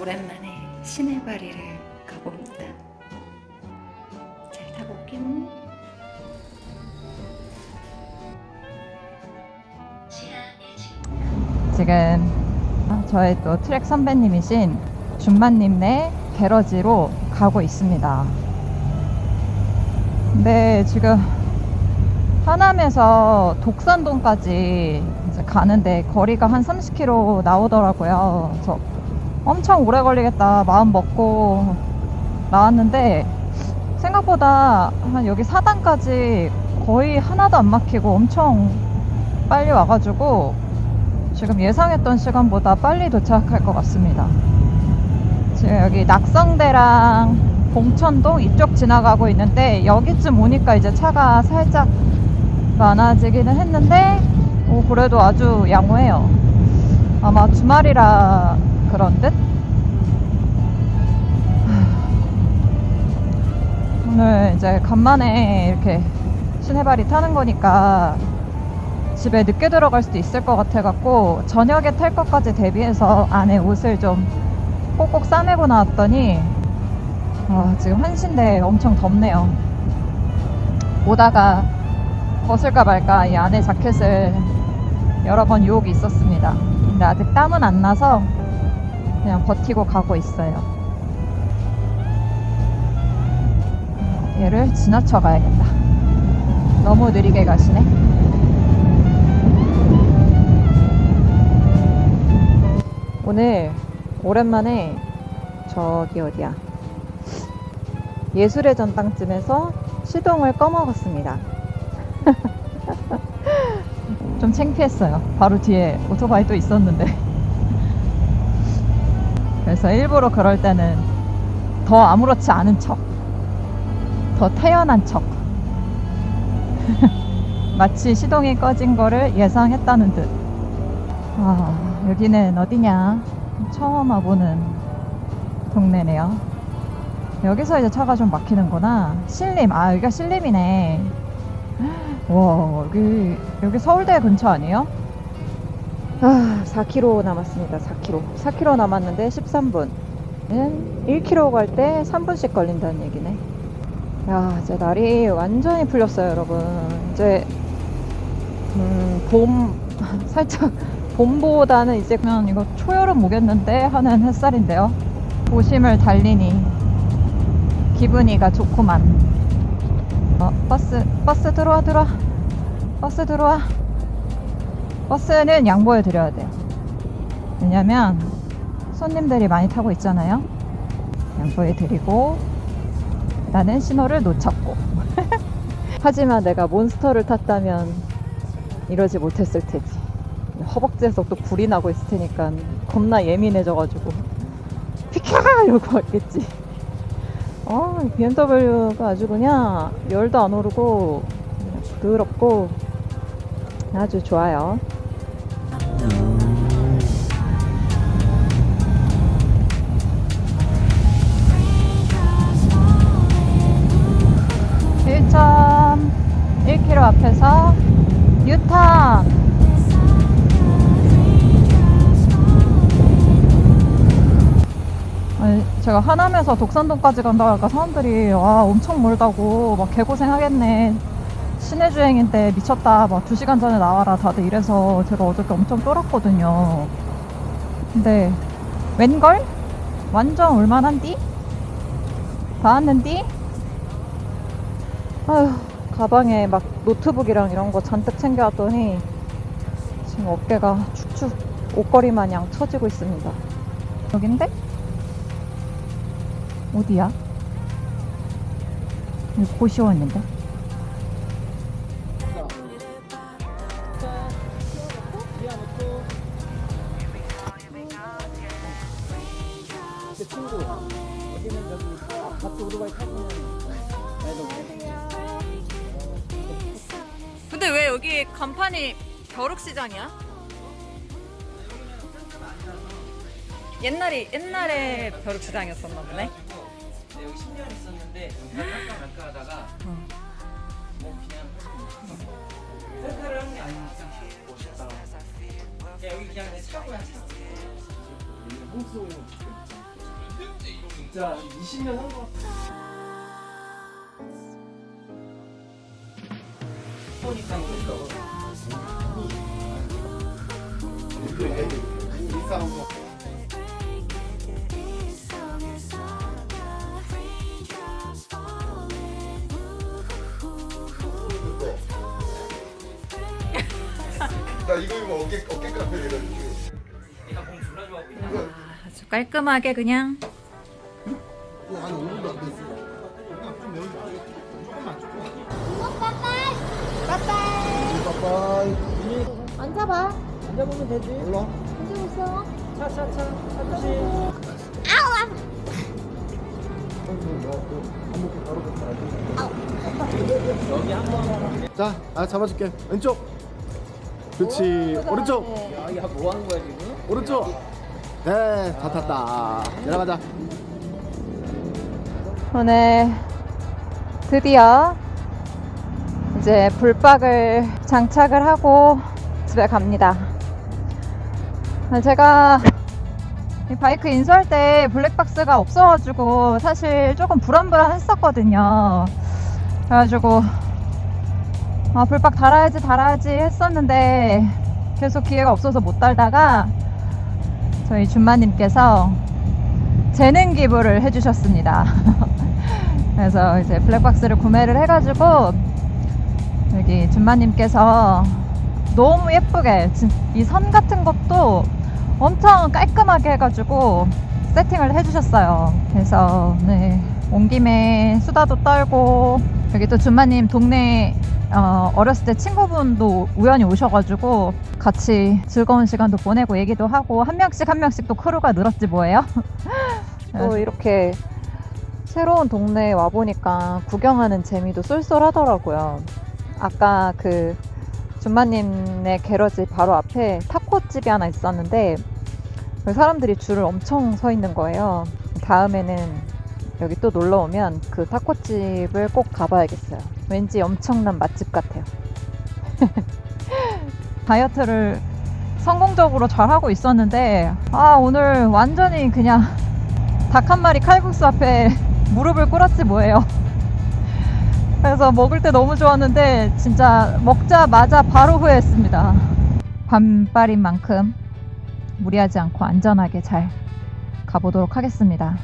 오랜만에 시내바리를 가봅니다. 잘 타고 올게요. 지금 저의 또 트랙 선배님이신 준마님네 게러지로 가고 있습니다. 근데 지금 하남에서 독산동까지 가는데 거리가 한 30km 나오더라고요. 그래서 엄청 오래 걸리겠다 마음 먹고 나왔는데 생각보다 한 여기 사단까지 거의 하나도 안 막히고 엄청 빨리 와가지고 지금 예상했던 시간보다 빨리 도착할 것 같습니다. 지금 여기 낙성대랑 봉천동 이쪽 지나가고 있는데 여기쯤 오니까 이제 차가 살짝 많아지기는 했는데 오, 그래도 아주 양호해요. 아마 주말이라 그런 듯? 하, 오늘 이제 간만에 이렇게 시내발이 타는 거니까 집에 늦게 들어갈 수도 있을 것 같아갖고 저녁에 탈 것까지 대비해서 안에 옷을 좀 꼭꼭 싸매고 나왔더니 아, 지금 한신데 엄청 덥네요. 오다가 벗을까 말까 이 안에 자켓을 여러 번 유혹이 있었습니다. 근데 아직 땀은 안 나서 그냥 버티고 가고 있어요. 얘를 지나쳐 가야겠다. 너무 느리게 가시네. 오늘 오랜만에 저기 어디야 예술의 전당쯤에서 시동을 꺼먹었습니다. 좀 창피했어요. 바로 뒤에 오토바이 또 있었는데. 그래서 일부러 그럴 때는 더 아무렇지 않은 척, 더 태연한 척. 마치 시동이 꺼진 거를 예상했다는 듯. 아, 여기는 어디냐? 처음 와보는 동네네요. 여기서 이제 차가 좀 막히는구나. 신림, 아, 여기가 신림이네. 와, 여기, 여기 서울대 근처 아니에요? 아, 4km 남았습니다. 4km. 4km 남았는데 13분. 은 1km 갈 때 3분씩 걸린다는 얘기네. 야, 이제 날이 완전히 풀렸어요, 여러분. 이제, 음, 봄, 살짝, 봄보다는 이제 그냥 이거 초여름 오겠는데 하는 햇살인데요. 도심을 달리니 기분이가 좋구만. 어, 버스, 버스 들어와, 들어와. 버스 들어와. 버스는 양보해 드려야 돼요. 왜냐면 손님들이 많이 타고 있잖아요. 양보해 드리고 나는 신호를 놓쳤고. 하지만 내가 몬스터를 탔다면 이러지 못했을 테지. 허벅지에서 또 불이 나고 있을 테니까 겁나 예민해져가지고 피카 이러고 왔겠지. 어, BMW가 아주 그냥 열도 안 오르고 부드럽고 아주 좋아요. 유턴 아니, 제가 하남에서 독산동까지 간다고 하니까 사람들이 와 엄청 멀다고 막 개고생하겠네 시내 주행인데 미쳤다 막 2시간 전에 나와라 다들 이래서 제가 어저께 엄청 쫄았거든요 근데 웬걸? 완전 올만한디? 닿았는디? 아휴 가방에 막 노트북이랑 이런 거 잔뜩 챙겨왔더니 지금 어깨가 축축 옷걸이 마냥 처지고 있습니다 여긴데? 어디야? 여기 고시원인데? 제 친구 여기는 저기 같이 오토바이 타고 간판이 벼룩시장이야? 옛날이 옛날에 벼룩시장이었었나 보네. 네, 여기 10년 있었는데 잠깐 갈까 하다가 어. 뭐 그냥 셀카를 하는 게 아니니까 오셨다. 야 여기 그냥 내 차고 그냥 찼어. 홍수 진짜 20년 한 거. 보니까 나 이거 입으면 어깨 어깨 좋아하고 있나? 아주 깔끔하게 그냥 한 5분도 안 됐어. 좀 여기 조금만 조금만. 빠빠이. 앉아봐. 앉아보면 되지. 올라. 앉고 있어. 차차차. 여기 한 번. 자, 아 잡아줄게. 왼쪽. 그렇지. 오른쪽. 야, 야, 뭐 하는 거야 지금? 오른쪽. 네, 다 탔다. 내려가자. 오늘 드디어 이제 불박을 장착을 하고 집에 갑니다. 제가 이 바이크 인수할 때 블랙박스가 없어가지고 사실 조금 불안불안했었거든요. 그래가지고 아 불박 달아야지 달아야지 했었는데 계속 기회가 없어서 못 달다가 저희 준마님께서 재능 기부를 해주셨습니다. 그래서 이제 블랙박스를 구매를 해가지고 여기 준마님께서 너무 예쁘게 이 선 같은 것도 엄청 깔끔하게 해가지고 세팅을 해주셨어요. 그래서 네, 온 김에 수다도 떨고 여기 또 준마님 동네 어, 어렸을 때 친구분도 우연히 오셔가지고 같이 즐거운 시간도 보내고 얘기도 하고 한 명씩 한 명씩 또 크루가 늘었지 뭐예요. 또 이렇게 새로운 동네에 와보니까 구경하는 재미도 쏠쏠하더라고요. 아까 그 준마님네 게러지 바로 앞에 타코집이 하나 있었는데 그 사람들이 줄을 엄청 서 있는 거예요. 다음에는 여기 또 놀러 오면 그 타코집을 꼭 가봐야겠어요. 왠지 엄청난 맛집 같아요. 다이어트를 성공적으로 잘 하고 있었는데 아 오늘 완전히 그냥 닭 한 마리 칼국수 앞에 무릎을 꿇었지 뭐예요. 그래서 먹을 때 너무 좋았는데 진짜 먹자마자 바로 후회했습니다. 반발인 만큼 무리하지 않고 안전하게 잘 가보도록 하겠습니다.